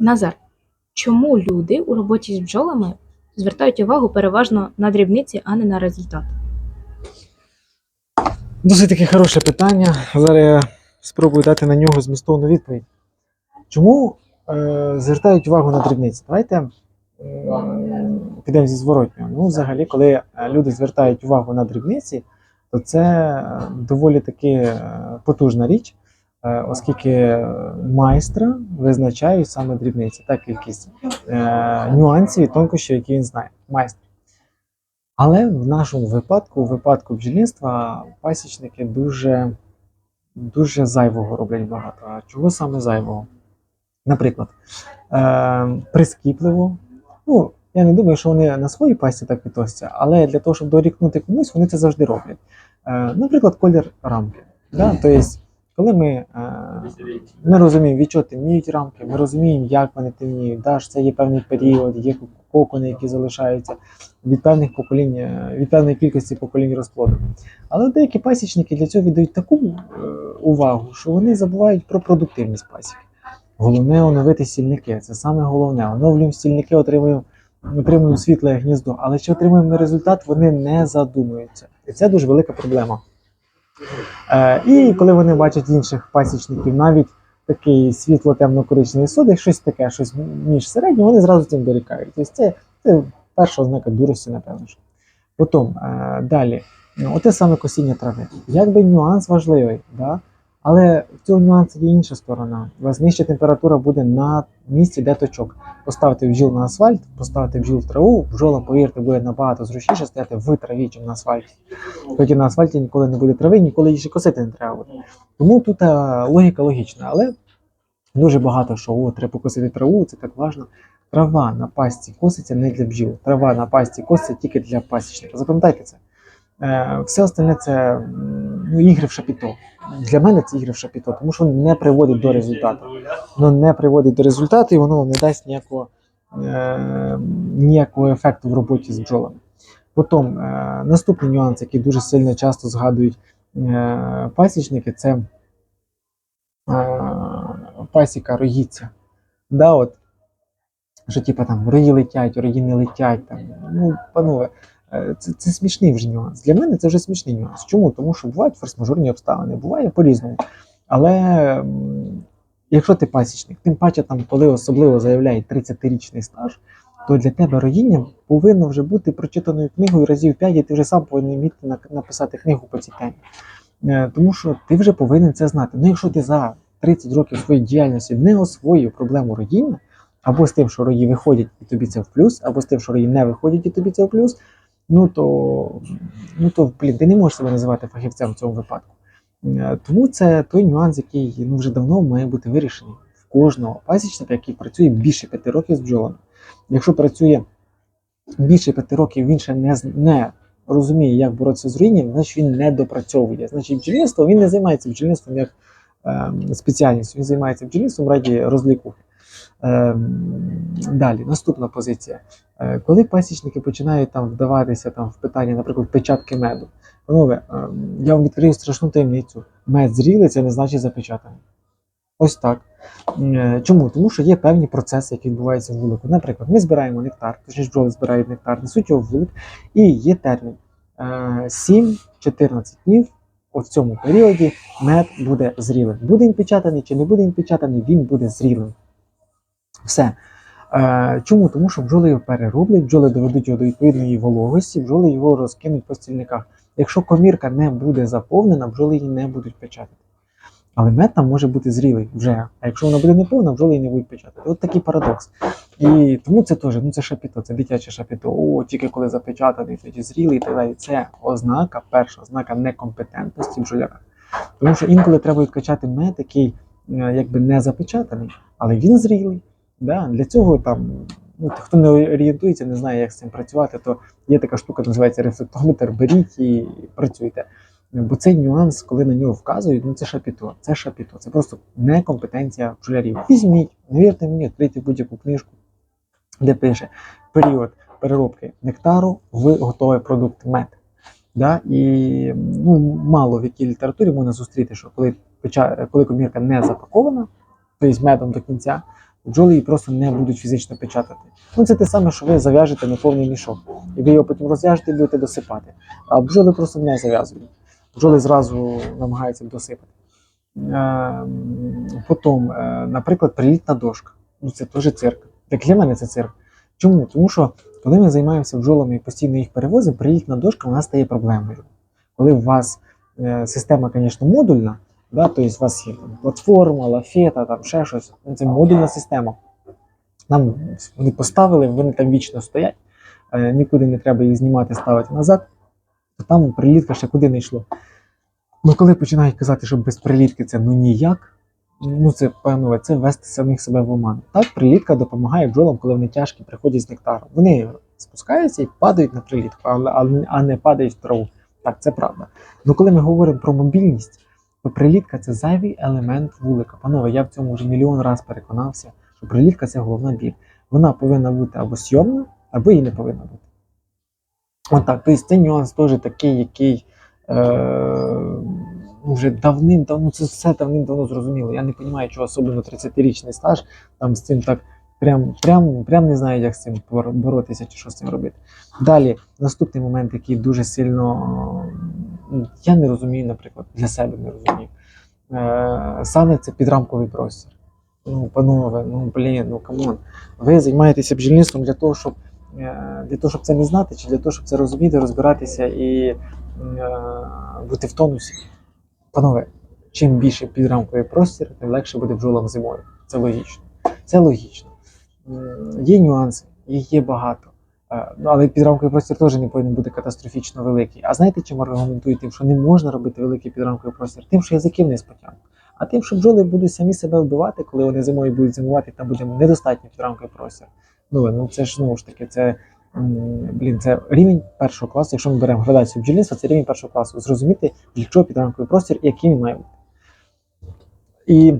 Назар, чому люди у роботі з бджолами звертають увагу переважно на дрібниці, а не на результат? Досить таке хороше питання. Зараз я спробую дати на нього змістовну відповідь. Чому е, звертають увагу на дрібниці? Давайте м, підемо зі зворотнього. Ну, взагалі, коли е, люди звертають увагу на дрібниці, то це е, доволі таки е, потужна річ, е, оскільки майстра визначають саме дрібниці, та кількість е, нюансів і тонкощів, які він знає. Майстер. Але в нашому випадку, у випадку бджільництва, пасічники дуже, дуже зайвого роблять багато. А чого саме зайвого? Наприклад, е, прискіпливо. Ну, я не думаю, що вони на своїй пасі так відносяться, але для того, щоб дорікнути комусь, вони це завжди роблять. Е, наприклад, колір рамки. Да? Тобто, коли ми, е, ми розуміємо, від чого темніють рамки, ми розуміємо, як вони темніють, да? що це є певний період, є кокони, які залишаються від певних поколінь, е, від певної кількості поколінь розплоду. Але деякі пасічники для цього віддають таку е, увагу, що вони забувають про продуктивність пасіки. Головне оновити стільники. Це саме головне. Оновлюємо стільники, отримуємо, отримуємо світле гніздо. Але чи отримуємо результат, вони не задумуються. І це дуже велика проблема. Е, і коли вони бачать інших пасічників, навіть такий світло-темно-коричневий суди, щось таке, щось між середнім, вони зразу цим дорікають. Тобто це, це перша ознака дурості, напевно. Що. Потім е, далі, оте саме косіння трави. Якби нюанс важливий, да? Але в цього нюансу є інша сторона. У вас нижча температура буде на місці, де точок. Поставити бджіл на асфальт, поставити бджіл в траву, бджола, повірте, буде набагато зручніше стояти в траві, ніж на асфальті. Тоді на асфальті ніколи не буде трави, ніколи її ще косити не треба буде. Тому тут е, логіка логічна, але дуже багато що о, треба покосити траву, це так важливо. Трава на пасті коситься не для бджіл. Трава на пасті коситься тільки для пасічника. Запам'ятайте це. Е, все остальне це ну, ігри в шапіто. Для мене це ігри в шапіто, тому що воно не приводить до результату. Воно не приводить до результату і воно не дасть ніякого, е, ніякого ефекту в роботі з бджолами. Потім е, наступний нюанс, який дуже сильно часто згадують е, пасічники, це е, пасіка роїться. Да, от, що типу там рої летять, рої не летять. Там. Ну, панове, це, це смішний вже нюанс. Для мене це вже смішний нюанс. Чому? Тому що бувають форс-мажорні обставини, буває по-різному. Але якщо ти пасічник, тим паче, там, коли особливо заявляють 30-річний стаж, то для тебе роїння повинно вже бути прочитаною книгою разів 5, і ти вже сам повинен вміти написати книгу по цій темі. Е, Тому що ти вже повинен це знати. Ну, якщо ти за 30 років своєї діяльності не освоїв проблему роїння, або з тим, що рої виходять і тобі це в плюс, або з тим, що рої не виходять і тобі це в плюс, ну то, ну то блін, ти не можеш себе називати фахівцем в цьому випадку. Е, Тому це той нюанс, який ну, вже давно має бути вирішений в кожного пасічника, який працює більше п'яти років з бджолами. Якщо працює більше п'яти років, він ще не, не розуміє, як боротися з руїнням, значить він не допрацьовує. Значить, бджільництво він не займається бджільництвом як е, спеціальністю, він займається бджільництвом раді розлікухи. Е, далі, наступна позиція. Е, коли пасічники починають там вдаватися там, в питання, наприклад, печатки меду, панове, е, я вам відкрию страшну таємницю. Мед зрілий це не значить запечатаний. Ось так. Е, Чому? Тому що є певні процеси, які відбуваються в вулику. Наприклад, ми збираємо нектар, точніше бджоли збирають нектар, несуть його в вулик, і є термін е, 7-14 днів. От в цьому періоді мед буде зрілим. Буде він печатаний чи не буде він печатаний, він буде зрілим. Все. Е, чому? Тому що бджоли його перероблять, бджоли доведуть його до відповідної вологості, бджоли його розкинуть по стільниках. Якщо комірка не буде заповнена, бджоли її не будуть печатати. Але мед там може бути зрілий вже. А якщо вона буде неповна, бджоли її не будуть печатати. От такий парадокс. І тому це теж, ну це шапіто, це дитяче шапіто. О, тільки коли запечатаний, тоді зрілий і. Це ознака, перша ознака некомпетентності бджоляра. Тому що інколи треба відкачати мед, який е, якби не запечатаний, але він зрілий. Да? Для цього там, ну, хто не орієнтується, не знає, як з цим працювати, то є така штука, називається рефлектометр, беріть і працюйте. Бо цей нюанс, коли на нього вказують, ну це шапіто, це шапіто, це просто некомпетенція бджолярів. Візьміть, не вірте мені, відкрийте будь-яку книжку, де пише період переробки нектару в готовий продукт мед. Да? І ну, мало в якій літературі можна зустріти, що коли, коли комірка не запакована, то тобто медом до кінця, бджоли її просто не будуть фізично печатати. Ну це те саме, що ви зав'яжете на повний мішок, і ви його потім розв'яжете і будете досипати. А бджоли просто не зав'язують. Бджоли зразу намагаються досипати. Е, Потім, е, наприклад, прилітна дошка. Ну це теж цирк. Як для мене це цирк. Чому? Тому що коли ми займаємося бджолами і постійно їх перевозимо, прилітна дошка вона стає проблемою. Коли у вас е, система, звісно, модульна, да, тобто у вас є там, платформа, лафета, там ще щось, ну, це модульна система. Нам вони поставили, вони там вічно стоять, е, нікуди не треба їх знімати, ставити назад, то там прилітка ще куди не йшло. Ну, коли починають казати, що без прилітки це ну ніяк, ну це певно, це ввести самих себе в оману. Так, прилітка допомагає бджолам, коли вони тяжкі приходять з нектаром. Вони спускаються і падають на прилітку, а не падають в траву. Так, це правда. Ну коли ми говоримо про мобільність, прилітка це зайвий елемент вулика. Панове, я в цьому вже мільйон разів переконався, що прилітка це головна біль. Вона повинна бути або сйомна, або її не повинна бути. Отак, тобто це нюанс теж такий, який е, ну, вже давним-давно, це все давним-давно зрозуміло. Я не розумію, чого особливо 30-річний стаж там з цим так прям, прям, прям не знаю, як з цим боротися чи що з цим робити. Далі, наступний момент, який дуже сильно ну, я не розумію, наприклад, для себе не розумію. Е, саме це підрамковий простір. Ну, панове, ну блін, ну камон. Ви займаєтеся бджільництвом для того, щоб е, для того, щоб це не знати, чи для того, щоб це розуміти, розбиратися і е, бути в тонусі. Панове, чим більше підрамковий простір, тим легше буде бджолам зимою. Це логічно. Це логічно. Є нюанси, їх є багато. Ну, але підрамковий простір теж не повинен бути катастрофічно великий. А знаєте, чим аргументують тим, що не можна робити великий підрамковий простір? Тим, що язиків не спотягнуть. А тим, що бджоли будуть самі себе вбивати, коли вони зимою будуть зимувати, там буде недостатній підрамковий простір. Ну, ну це ж знову ж таки, це блін, це рівень першого класу. Якщо ми беремо градацію бджільництва, це рівень першого класу. Зрозуміти, для чого підрамковий простір і який він має бути. І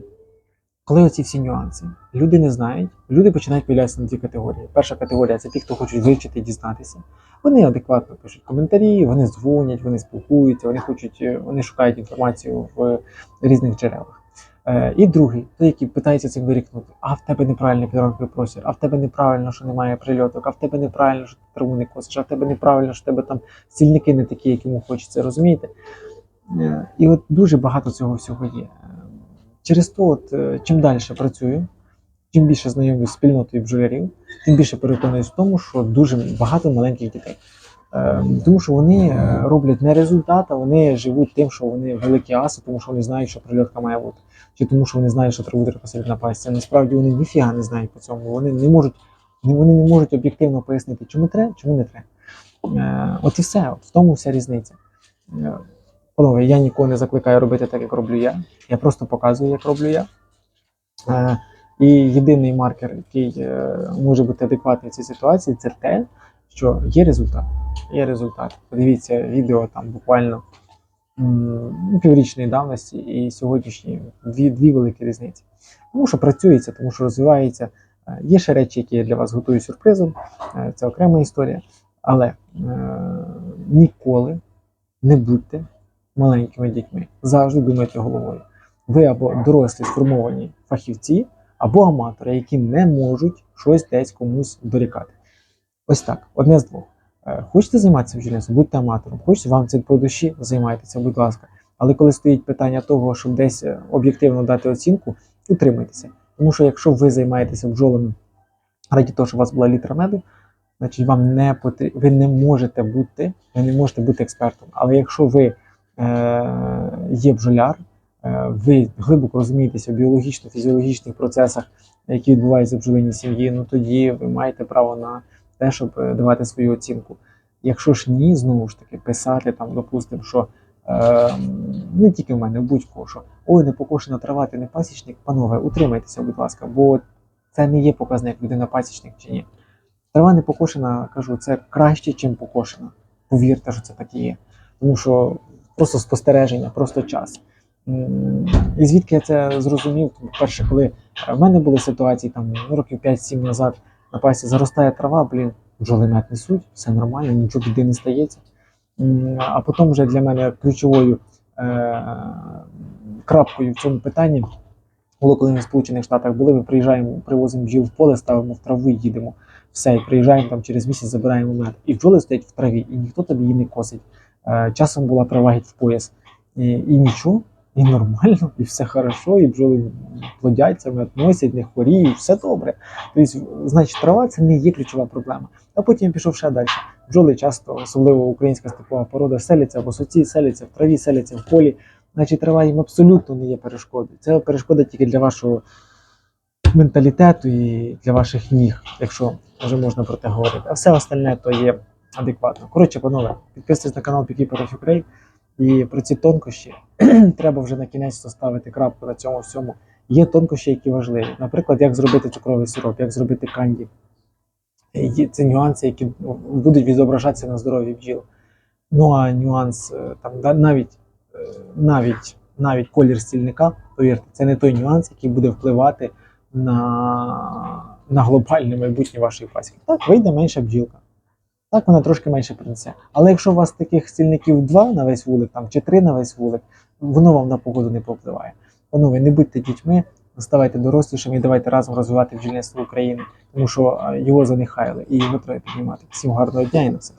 коли оці всі нюанси люди не знають, люди починають поділятися на дві категорії. Перша категорія це ті, хто хочуть вивчити і дізнатися. Вони адекватно пишуть коментарі, вони дзвонять, вони спілкуються, вони хочуть, е, вони шукають інформацію в різних джерелах. Е, І другий, той, який питається цим вирікнути, а в тебе неправильний підрамковий простір, а в тебе неправильно, що немає прильоток, а в тебе неправильно, що ти траву не косиш, а в тебе неправильно, що в тебе там стільники не такі, як йому хочеться, розумієте? Е, І от дуже багато цього всього є. Через то, от, е, чим далі працюю, чим більше знайомлюсь з спільнотою бджолярів, тим більше переконуюсь в тому, що дуже багато маленьких дітей. Е, Тому що вони е, роблять не результат, а вони живуть тим, що вони великі аси, тому що вони знають, що прильотка має бути. Чи тому, що вони знають, що траву треба посадити на пасті. Насправді вони ніфіга не знають по цьому. Вони не можуть, вони не можуть об'єктивно пояснити, чому треба, чому не треба. От і все, от в тому вся різниця. Панове, я нікого не закликаю робити так, як роблю я. Я просто показую, як роблю я. Е, І єдиний маркер, який е, може бути адекватний в цій ситуації, це те, що є результат. Є результат. Подивіться відео там буквально м, ну, піврічної давності і сьогоднішні дві, дві великі різниці. Тому що працюється, тому що розвивається. Е, Є ще речі, які я для вас готую сюрпризом. Е, Це окрема історія. Але е, ніколи не будьте маленькими дітьми. Завжди думайте головою. Ви або дорослі сформовані фахівці, або аматори, які не можуть щось десь комусь дорікати. Ось так, одне з двох. Е, Хочете займатися бджільництвом, будьте аматором. Хочете вам це по душі, займайтеся, будь ласка. Але коли стоїть питання того, щоб десь е, об'єктивно дати оцінку, утримайтеся. Тому що якщо ви займаєтеся бджолами раді того, щоб у вас була літра меду, значить вам не потр... ви не можете бути, ви не можете бути експертом. Але якщо ви є бджоляр, е, ви глибоко розумієтеся в біологічно-фізіологічних процесах, які відбуваються в бджолиній сім'ї, ну тоді ви маєте право на те, щоб е, давати свою оцінку. Якщо ж ні, знову ж таки, писати там, допустимо, що е, не тільки в мене, будь-кого, що ой, не покошена трава, ти не пасічник, панове, утримайтеся, будь ласка, бо це не є показник, людина пасічник чи ні. Трава не покошена, кажу, це краще, чим покошена. Повірте, що це так і є. Тому що просто спостереження, просто час. І звідки я це зрозумів? Тому, перше, коли в мене були ситуації там ну, років 5-7 назад на пасі заростає трава, блін, бджоли мед несуть, все нормально, нічого біди не стається. А потім вже для мене ключовою е- крапкою в цьому питанні Було, коли ми в Сполучених Штатах були, ми приїжджаємо, привозимо бджіл в поле, ставимо в траву їдемо. Все, і приїжджаємо там через місяць, забираємо мед. І бджоли стоять в траві, і ніхто тобі її не косить. Е, часом була трава в пояс. І, і нічого, і нормально, і все хорошо, і бджоли плодяться, носять, не хворіють, все добре. Тобто, значить, трава це не є ключова проблема. А потім пішов ще далі. Бджоли часто, особливо українська степова порода, селяться в осоці, селяться в траві, селяться в полі. Значить, трава їм абсолютно не є перешкодою. Це перешкода тільки для вашого менталітету і для ваших ніг, якщо вже можна про те говорити. А все остальне то є адекватно. Коротше, панове, підписуйтесь на канал of Ukraine. І про ці тонкощі треба вже на кінець ставити крапку на цьому всьому. Є тонкощі, які важливі. Наприклад, як зробити цукровий сироп, як зробити канді. Це нюанси, які ну, будуть відображатися на здоров'ї бджіл. Ну а нюанс е, там навіть, е, навіть, навіть колір стільника, повірте, це не той нюанс, який буде впливати на, на глобальне майбутнє вашої пасіки. Так, вийде менша бджілка. Так, вона трошки менше принесе. Але якщо у вас таких стільників два на весь вулик там, чи три на весь вулик, воно вам на погоду не повпливає. Панове, не будьте дітьми, ставайте дорослішими і давайте разом розвивати бджільництво України, тому що е, його занехайли і його треба піднімати. Всім гарного дня і на все.